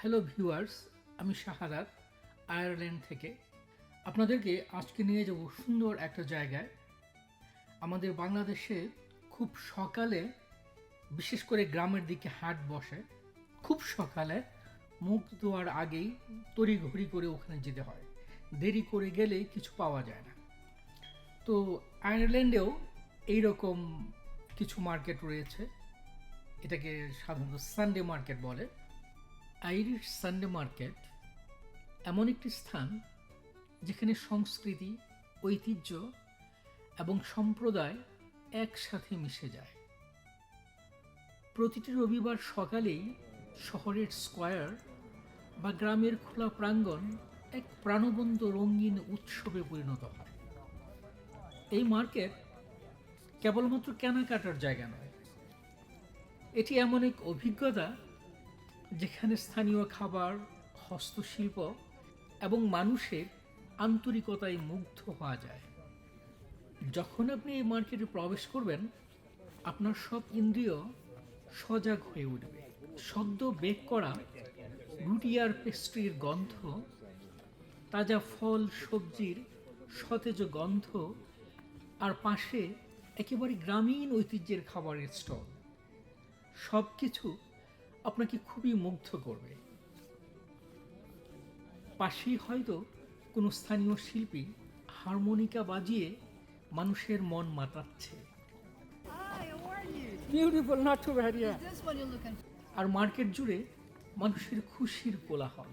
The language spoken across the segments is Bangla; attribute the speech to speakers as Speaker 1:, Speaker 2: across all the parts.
Speaker 1: হ্যালো ভিউয়ার্স আমি শাহাদাত আয়ারল্যান্ড থেকে। আপনাদেরকে আজকে নিয়ে যাব সুন্দর একটা জায়গায়। আমাদের বাংলাদেশে খুব সকালে, বিশেষ করে গ্রামের দিকে হাট বসে, খুব সকালে মুখ ধোয়ার আগেই তড়িঘড়ি করে ওখানে যেতে হয়। দেরি করে গেলে কিছু পাওয়া যায় না। তো আয়ারল্যান্ডেও এইরকম কিছু মার্কেট রয়েছে। এটাকে সাধারণত সানডে মার্কেট বলে। আইরিশ সানডে মার্কেট এমন একটি স্থান যেখানে সংস্কৃতি, ঐতিহ্য এবং সম্প্রদায় একসাথে মিশে যায়। প্রতিটি রবিবার সকালেই শহরের স্কোয়ার বা গ্রামের খোলা প্রাঙ্গণ এক প্রাণবন্ত রঙিন উৎসবে পরিণত হয়। এই মার্কেট কেবলমাত্র কেনাকাটার জায়গা নয়, এটি এমন এক অভিজ্ঞতা যেখানে স্থানীয় খাবার, হস্তশিল্প এবং মানুষের আন্তরিকতায় মুগ্ধ হওয়া যায়। যখন আপনি এই মার্কেটে প্রবেশ করবেন, আপনার সব ইন্দ্রিয় সজাগ হয়ে উঠবে। সদ্য বেক করা রুটি আর পেস্ট্রির গন্ধ, তাজা ফল, সবজির সতেজ গন্ধ, আর পাশে একেবারে গ্রামীণ ঐতিহ্যের খাবারের স্টল। সব কিছু আপনাকে খুবই মুগ্ধ করবে। পাশেই হয়তো কোনো স্থানীয় শিল্পী হারমোনিকা বাজিয়ে মানুষের মন মাতাচ্ছে? আর মার্কেট জুড়ে মানুষের খুশির কোলাহল।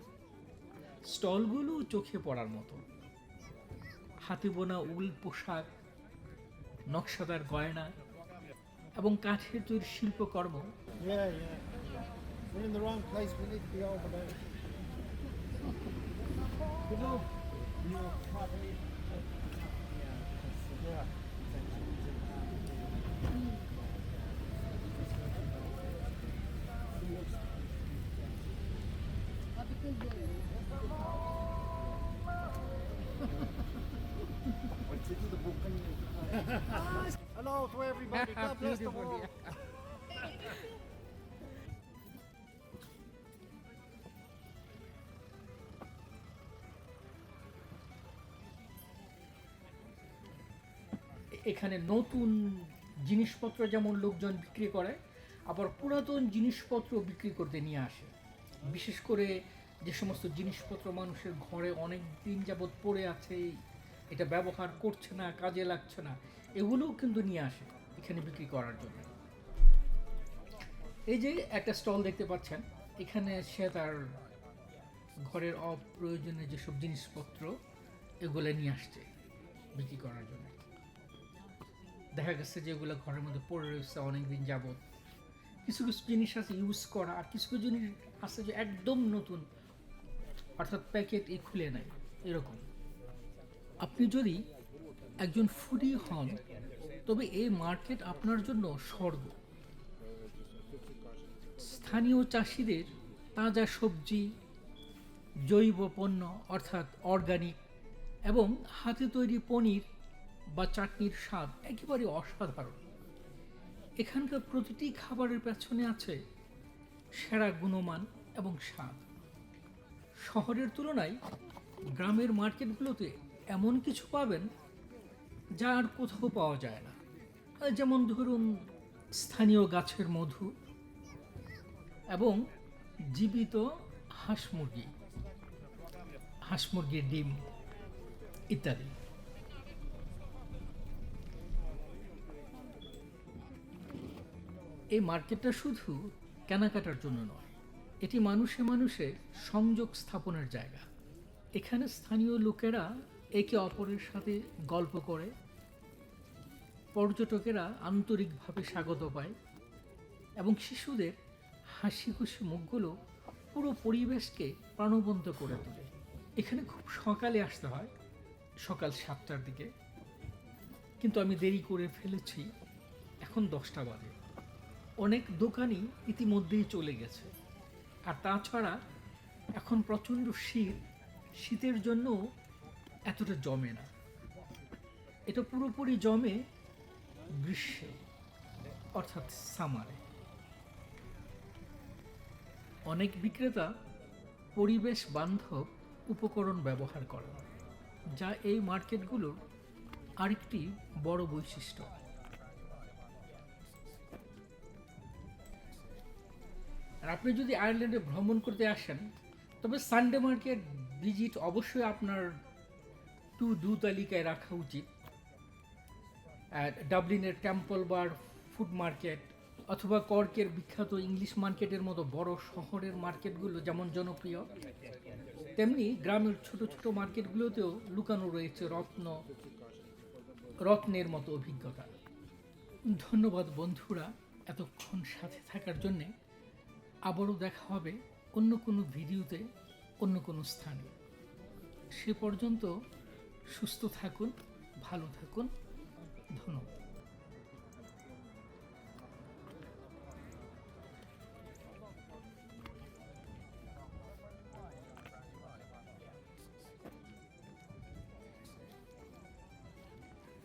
Speaker 1: স্টলগুলো চোখে পড়ার মতো। হাতে বোনা উল পোশাক নকশাদার গয়না এবং কাঠের তৈরি শিল্পকর্ম।
Speaker 2: Yeah, yeah. We're in the wrong place. We need to be over there. You know, you know, property. Yeah. Hello to everybody. God bless the world.
Speaker 1: এখানে নতুন জিনিসপত্র যেমন লোকজন বিক্রি করে, আবার পুরাতন জিনিসপত্র বিক্রি করতে নিয়ে আসে। বিশেষ করে যে সমস্ত জিনিসপত্র মানুষের ঘরে অনেক দিন যাবৎ পড়ে আছে, এটা ব্যবহার করছে না, কাজে লাগছে না, এগুলোও কিন্তু নিয়ে আসে এখানে বিক্রি করার জন্য। এই যে একটা স্টল দেখতে পাচ্ছেন, এখানে সে তার ঘরের অপ্রয়োজনীয় যেসব জিনিসপত্র, এগুলো নিয়ে আসছে বিক্রি করার জন্য। দেখা গেছে যে এগুলো ঘরের মধ্যে পড়ে রয়েছে অনেকদিন যাবৎ। কিছু কিছু জিনিস আছে ইউজ করা, আর কিছু কিছু জিনিস আছে যে একদম নতুন, অর্থাৎ প্যাকেট এই খুলে নেয় এরকম। আপনি যদি একজন ফুডি হন, তবে এই মার্কেট আপনার জন্য স্বর্গ। স্থানীয় চাষিদের তাজা সবজি, জৈব পণ্য, অর্থাৎ অর্গানিক এবং হাতে তৈরি পনির বা চাটনির স্বাদ একেবারে অসাধারণ। এখানকার প্রতিটি খাবারের পেছনে আছে সেরা গুণমান এবং স্বাদ। শহরের তুলনায় গ্রামের মার্কেটগুলোতে এমন কিছু পাবেন যা আর কোথাও পাওয়া যায় না। যেমন ধরুন স্থানীয় গাছের মধু এবং জীবিত হাঁস মুরগি, হাঁস মুরগির ডিম ইত্যাদি। এই মার্কেটটা শুধু কেনাকাটার জন্য নয়, এটি মানুষে মানুষে সংযোগ স্থাপনের জায়গা। এখানে স্থানীয় লোকেরা একে অপরের সাথে গল্প করে, পর্যটকেরা আন্তরিকভাবে স্বাগত পায় এবং শিশুদের হাসি খুশি মুখগুলো পুরো পরিবেশকে প্রাণবন্ত করে তোলে। এখানে খুব সকালে আসতে হয়, সকাল সাতটার দিকে। কিন্তু আমি দেরি করে ফেলেছি, এখন দশটা বাজে। অনেক দোকানই ইতিমধ্যেই চলে গেছে। আর তাছাড়া এখন প্রচণ্ড শীত, শীতের জন্য এতটা জমে না। এটা পুরোপুরি জমে গ্রীষ্মে, অর্থাৎ সামারে। অনেক বিক্রেতা পরিবেশ বান্ধব উপকরণ ব্যবহার করা যা এই মার্কেটগুলোর আরেকটি বড় বৈশিষ্ট্য। আর আপনি যদি আয়ারল্যান্ডে ভ্রমণ করতে আসেন, তবে সানডে মার্কেট ভিজিট অবশ্যই আপনার টু দু তালিকায় রাখা উচিত। ডাবলিনের টেম্পল বার ফুড মার্কেট অথবা কর্কের বিখ্যাত ইংলিশ মার্কেটের মতো বড় শহরের মার্কেটগুলো যেমন জনপ্রিয়, তেমনি গ্রামের ছোট ছোট মার্কেটগুলোতেও লুকানো রয়েছে রত্ন, রত্নের মতো অভিজ্ঞতা। ধন্যবাদ বন্ধুরা এতক্ষণ সাথে থাকার জন্যে। আবারও দেখা হবে অন্য কোনো ভিডিওতে, অন্য কোনো স্থানে। সে পর্যন্ত সুস্থ থাকুন, ভালো থাকুন। ধন্যবাদ।